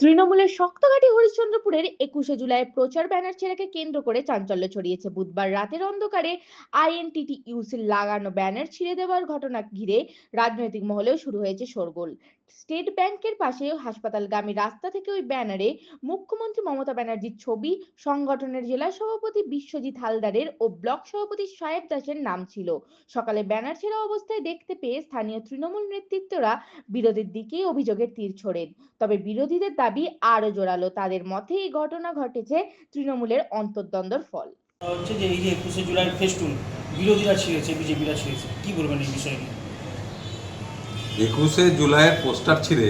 তৃণমূলের শক্তঘাটি হরিশ্চন্দ্রপুরের একুশে জুলাই প্রচার ব্যানার ছেড়াকে কেন্দ্র করে চাঞ্চল্য ছড়িয়েছে। বুধবার রাতের অন্ধকারে আইএনটিটিইউসির লাগানো ব্যানার ছিঁড়ে দেওয়ার ঘটনা ঘিরে রাজনৈতিক মহলেও শুরু হয়েছে শোরগোল। স্টেট ব্যাংকের পাশে হাসপাতালগামী রাস্তা থেকে ওই ব্যানারে মুখ্যমন্ত্রী মমতা ব্যানার্জির ছবি, সংগঠনের জেলা সভাপতি বিশ্বজিৎ হালদারের ও ব্লক সভাপতি সাহেব দাসের নাম ছিল। সকালে ব্যানার ছেঁড়া অবস্থায় দেখতে পেয়ে স্থানীয় তৃণমূল নেতৃত্বরা বিরোধীর দিকেই অভিযোগের তীর ছোড়েন। তবে বিরোধীদের দাবি আরও জোরালো। তাদের মতে এই ঘটনা ঘটেছে তৃণমূলের অন্তর্দ্বন্দ্বর ফল। হচ্ছে যে এই যে একুশে জুলাই ফেস্টুন বিরোধীরা ছিঁড়েছে বিজেপিরা ছিঁড়েছে। কি বলবেন এই বিষয় একুশে জুলাইয়ের পোস্টার ছিঁড়ে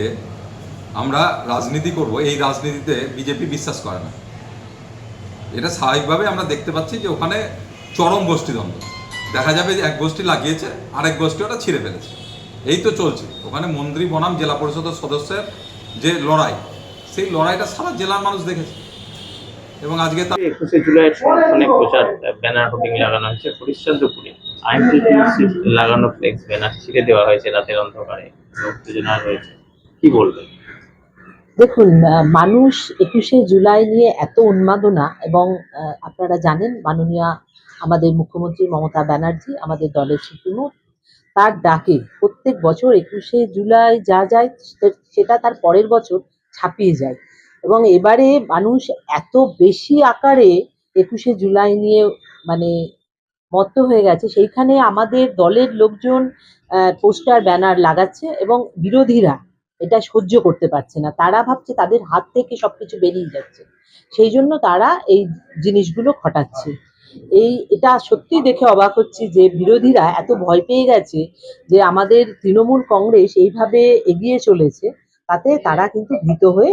আমরা রাজনীতি করব এই রাজনীতিতে বিজেপি বিশ্বাস করে না। এটা স্বাভাবিকভাবে আমরা দেখতে পাচ্ছি যে ওখানে চরম গোষ্ঠীদ্বন্দ্ব। দেখা যাবে যে এক গোষ্ঠী লাগিয়েছে আরেক গোষ্ঠী ওটা ছিঁড়ে ফেলেছে। এই তো চলছে। ওখানে মন্ত্রী বনাম জেলা পরিষদের সদস্যের যে লড়াই সেই লড়াইটা সারা জেলার মানুষ দেখেছে। এবং আজকে একুশে জুলাইয়ের সমর্থনে প্রচার ব্যানার হোর্ডিং লাগানো হয়েছে হরিশ্চন্দ্রপুরে লাগানো ফ্লেক্স ব্যানার ছিঁড়ে দেওয়া হয়েছে রাতের অন্ধকারে। উত্তেজনা রয়েছে। কি বলবেন? দেখুন মানুষ একুশে জুলাই নিয়ে এত উন্মাদনা এবং আহ, আপনারা জানেন মাননীয় আমাদের মুখ্যমন্ত্রী মমতা ব্যানার্জি আমাদের দলের সুপ্রিমো তার ডাকে প্রত্যেক বছর একুশে জুলাই যা যায় সেটা তার পরের বছর ছাপিয়ে যায়। এবং এবারে মানুষ এত বেশি আকারে একুশে জুলাই নিয়ে মানে মত্ত হয়ে গেছে, সেইখানে আমাদের দলের লোকজন পোস্টার, ব্যানার লাগাচ্ছে এবং বিরোধীরা এটা সহ্য করতে পারছে না। তারা ভাবছে তাদের হাত থেকে সবকিছু বেরিয়ে যাচ্ছে। সেই জন্য তারা এই জিনিসগুলো ঘটাচ্ছে। এই, এটা সত্যি দেখে অবাক হচ্ছি যে বিরোধীরা এত ভয় পেয়ে গেছে যে আমাদের তৃণমূল কংগ্রেস এইভাবে এগিয়ে চলেছে। তাতে তারা কিন্তু ভীত হয়ে